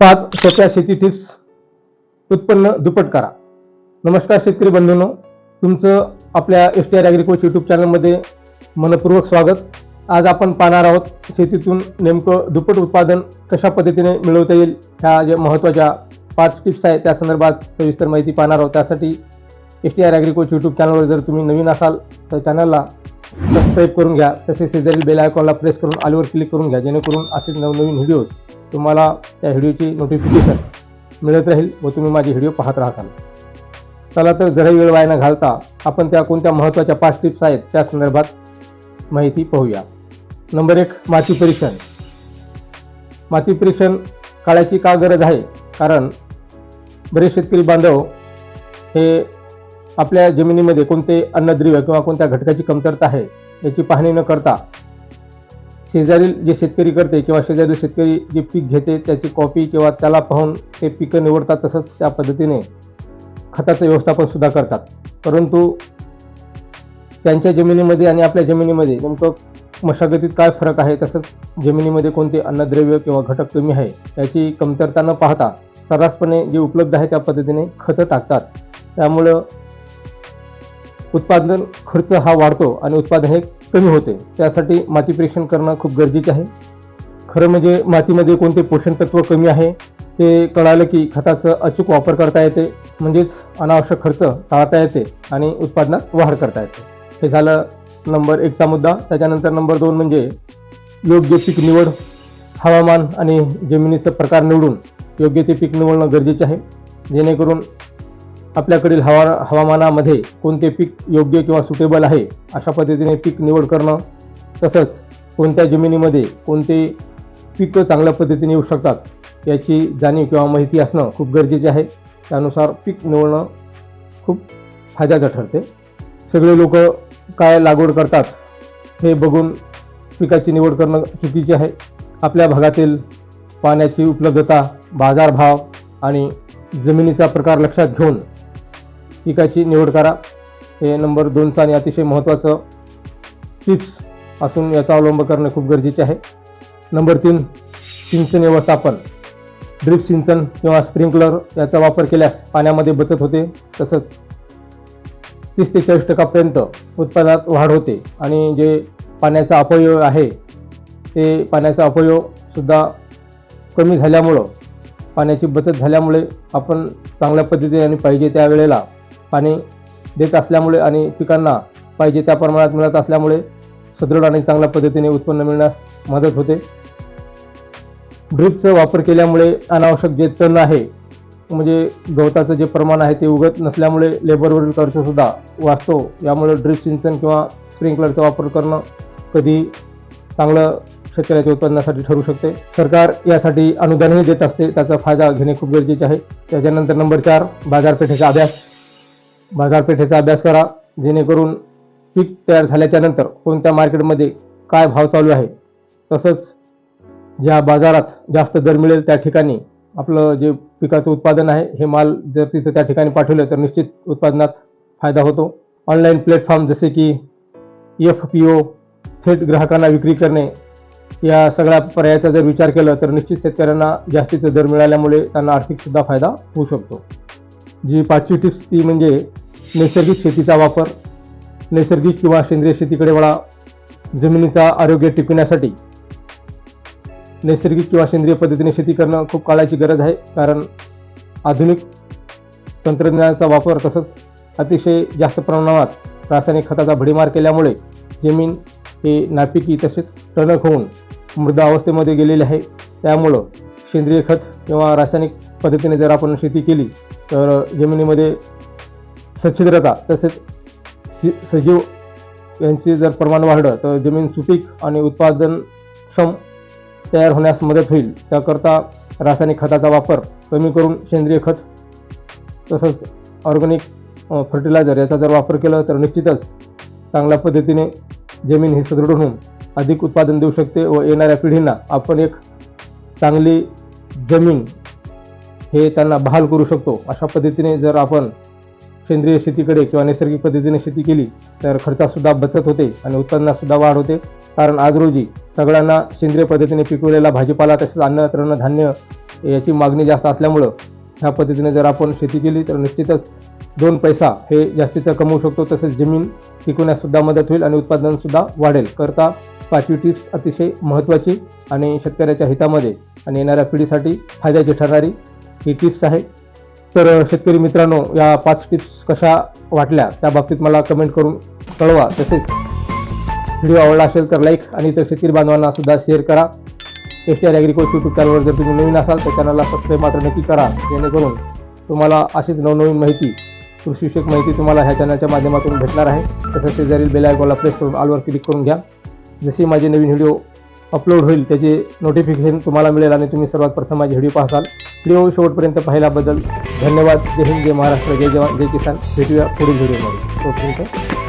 पाच सोप्या शेती टिप्स उत्पन्न दुप्पट करा. नमस्कार शेतकरी बंधूंनो. तुमचं आपल्या एस टी आर ॲग्रिकोच यूट्यूब चॅनलमध्ये मनपूर्वक स्वागत. आज आपण पाहणार आहोत शेतीतून नेमकं दुप्पट उत्पादन कशा पद्धतीने मिळवता येईल ह्या ज्या महत्त्वाच्या पाच टिप्स आहेत त्या संदर्भात सविस्तर माहिती पाहणार आहोत. त्यासाठी एस टी आर ॲग्रिकोच यूट्यूब चॅनलवर जर तुम्ही नवीन असाल तर चॅनलला सबस्क्राईब करून घ्या. तसेच शेजारील बेल आयकॉनला प्रेस करून आलीवर क्लिक करून घ्या जेणेकरून असे नवनवीन व्हिडिओज तुम्हाला त्या व्हिडिओची नोटिफिकेशन मिळत राहील व तुम्ही माझे व्हिडिओ पाहत राहाल चला तर जरा वेळ वाया न घालता आपण त्या कोणत्या महत्त्वाच्या पाच टिप्स आहेत त्या संदर्भात माहिती पाहूया. नंबर एक माती परीक्षण. माती परीक्षण काळाची का गरज आहे? कारण बरेच शेतकरी बांधव हे आपल्या जमिनीमध्ये कोणते अन्नद्रव्य किंवा कोणत्या घटकाची कमतरता आहे याची पाहणी न करता शेजारील जे शेतकरी करते किंवा शेजारील शेतकरी जे पीक घेते त्याची कॉपी किंवा त्याला पाहून ते पिकं निवडतात तसंच त्या पद्धतीने खताचं व्यवस्थापनसुद्धा करतात. परंतु त्यांच्या जमिनीमध्ये आणि आपल्या जमिनीमध्ये नेमकं मशागतीत काय फरक आहे तसंच जमिनीमध्ये कोणते अन्नद्रव्य किंवा घटक कमी आहे याची कमतरता न पाहता सर्रासपणे जे उपलब्ध आहे त्या पद्धतीने खतं टाकतात. त्यामुळं उत्पादन खर्च हा वाढतो आणि उत्पादन हे कमी होते. त्यासाठी माती परीक्षण करणं खूप गरजेचे आहे. खरं म्हणजे मातीमध्ये कोणते पोषण तत्व कमी आहे ते कळालं की खताचं अचूक वापर करता येते म्हणजेच अनावश्यक खर्च टाळता येते आणि उत्पादनात वाढ करता येते. हे झालं नंबर एकचा मुद्दा. त्याच्यानंतर नंबर दोन म्हणजे योग्य पीक निवड हवामान आणि जमिनीचं प्रकार निवडून योग्य ते पीक निवडणं गरजेचे आहे. जेणेकरून आपल्याकडील हवा हवामानामध्ये कोणते पीक योग्य किंवा सुटेबल आहे अशा पद्धतीने पीक निवड करणं तसंच कोणत्या जमिनीमध्ये कोणते पिकं चांगल्या पद्धतीने येऊ शकतात याची जाणीव किंवा माहिती असणं खूप गरजेचे आहे. त्यानुसार पीक निवडणं खूप फायद्याचं ठरते. सगळे लोक काय लागवड करतात हे बघून पिकाची निवड करणं चुकीचे आहे. आपल्या भागातील पाण्याची उपलब्धता बाजारभाव आणि जमिनीचा प्रकार लक्षात घेऊन पिकाची निवड करा. हे नंबर दोनचं आणि अतिशय महत्त्वाचं टिप्स असून याचा अवलंब करणे खूप गरजेचे आहे. नंबर तीन सिंचन व्यवस्थापन. ड्रिप सिंचन किंवा स्प्रिंकलर याचा वापर केल्यास पाण्यामध्ये बचत होते. तसंच तीस ते चाळीस टक्कापर्यंत उत्पादनात वाढ होते आणि जे पाण्याचा अपव्यय आहे ते पाण्याचा अपव्ययसुद्धा कमी झाल्यामुळं पाण्याची बचत झाल्यामुळे आपण चांगल्या पद्धतीने आणि पाहिजे त्या वेळेला पाणी देत असल्यामुळे आणि पिकांना पाहिजे त्या प्रमाणात मिळत असल्यामुळे सुदृढ आणि चांगल्या पद्धतीने उत्पन्न मिळण्यास मदत होते. ड्रिपचा वापर केल्यामुळे अनावश्यक जे तण आहे म्हणजे गवताचं जे प्रमाण आहे ते उगत नसल्यामुळे लेबरवरील खर्चसुद्धा वाचतो. यामुळे ड्रिप सिंचन किंवा स्प्रिंकलरचा वापर करणं कधी चांगलं शेतकऱ्याच्या उत्पन्नासाठी ठरू शकते. सरकार यासाठी अनुदानही देत असते. त्याचा फायदा घेणे खूप गरजेचे आहे. त्याच्यानंतर नंबर चार बाजारपेठेचा अभ्यास. बाजारपेठेचा अभ्यास करा जेणेकरून पीक तयार झाल्याच्यानंतर कोणत्या मार्केटमध्ये काय भाव चालू आहे. तसंच ज्या बाजारात जास्त दर मिळेल त्या ठिकाणी आपलं जे पिकाचं उत्पादन आहे हे माल जर तिथं त्या ठिकाणी पाठवलं तर निश्चित उत्पादनात फायदा होतो. ऑनलाईन प्लॅटफॉर्म जसे की एफ पी ओ थेट ग्राहकांना विक्री करणे या सगळ्या पर्यायाचा जर विचार केला तर निश्चित शेतकऱ्यांना जास्तीचा दर मिळाल्यामुळे त्यांना आर्थिकसुद्धा फायदा होऊ शकतो. जी पाचवी टिप्स ती म्हणजे नैसर्गिक शेतीचा वापर नैसर्गिक किंवा सेंद्रिय शेतीकडे वळा जमिनीचा आरोग्य टिकविण्यासाठी. नैसर्गिक किंवा सेंद्रिय पद्धतीने शेती करणं खूप काळाची गरज आहे कारण आधुनिक तंत्रज्ञानाचा वापर तसंच अतिशय जास्त प्रमाणात रासायनिक खताचा भडीमार केल्यामुळे जमीन हे नापिकी तसेच टणक होऊन मृदा अवस्थेमध्ये गेलेली आहे. त्यामुळं सेंद्रिय खत किंवा रासायनिक पद्धतीने जर आपण शेती केली तर जमिनीमध्ये सच्छिद्रता तसेच सि सजीव यांचे जर प्रमाण वाढलं तर जमीन सुपीक आणि उत्पादनक्षम तयार होण्यास मदत होईल. त्याकरता रासायनिक खताचा वापर कमी करून सेंद्रिय खत तसंच ऑर्गॅनिक फर्टिलायझर याचा जर वापर केला तर निश्चितच चांगल्या पद्धतीने जमीन ही सुदृढ होऊन अधिक उत्पादन देऊ शकते व येणाऱ्या पिढींना आपण एक चांगली जमीन हे त्यांना बहाल करू शकतो. अशा पद्धतीने जर आपण सेंद्रिय शेतीकडे किंवा नैसर्गिक पद्धतीने शेती केली तर खर्चासुद्धा बचत होते आणि उत्पन्नातसुद्धा वाढ होते. कारण आज रोजी सगळ्यांना सेंद्रिय पद्धतीने पिकवलेला भाजीपाला तसेच अन्न तृणधान्य याची मागणी जास्त असल्यामुळं ह्या पद्धतीने जर आपण शेती केली तर निश्चितच दोन पैसा हे जास्तीचा कमवू शकतो. तसेच जमीन टिकवण्याससुद्धा मदत होईल आणि उत्पादनसुद्धा वाढेल. करता पाचवी टिप्स अतिशय महत्त्वाची आणि शेतकऱ्याच्या हितामध्ये आणि येणाऱ्या पिढीसाठी फायद्याची ठरणारी ही टिप्स आहे. तर शेतकरी मित्रांनो या पाच टिप्स कशा वाटल्या त्या बाबतीत मला कमेंट करून कळवा. तसेच व्हिडिओ आवडला असेल तर लाईक आणि इतर शेतकरी बांधवांना सुद्धा शेअर करा. S T R agriculture YouTube चॅनलवर जर तुम्ही नवीन असाल तर चॅनलला सबस्क्राईब मात्र नक्की करा. जेणेकरून तुम्हाला अशीच नवनवीन माहिती कृषीविषयक माहिती तुम्हाला ह्या चॅनलच्या माध्यमातून भेटणार आहे. तसंच शेजारील बेल आयकॉनला प्रेस करून आलवर क्लिक करून घ्या. जशी माझे नवीन व्हिडिओ अपलोड होईल त्याचे नोटिफिकेशन तुम्हाला मिळेल आणि तुम्ही सर्वात प्रथम माझे व्हिडिओ पाहसाल. व्हिडिओ शेवटपर्यंत पाहिल्याबद्दल धन्यवाद. जय हिंद जय महाराष्ट्र जय जवान जय किसान. भेटूया पुढील व्हिडिओमध्ये तोपर्यंत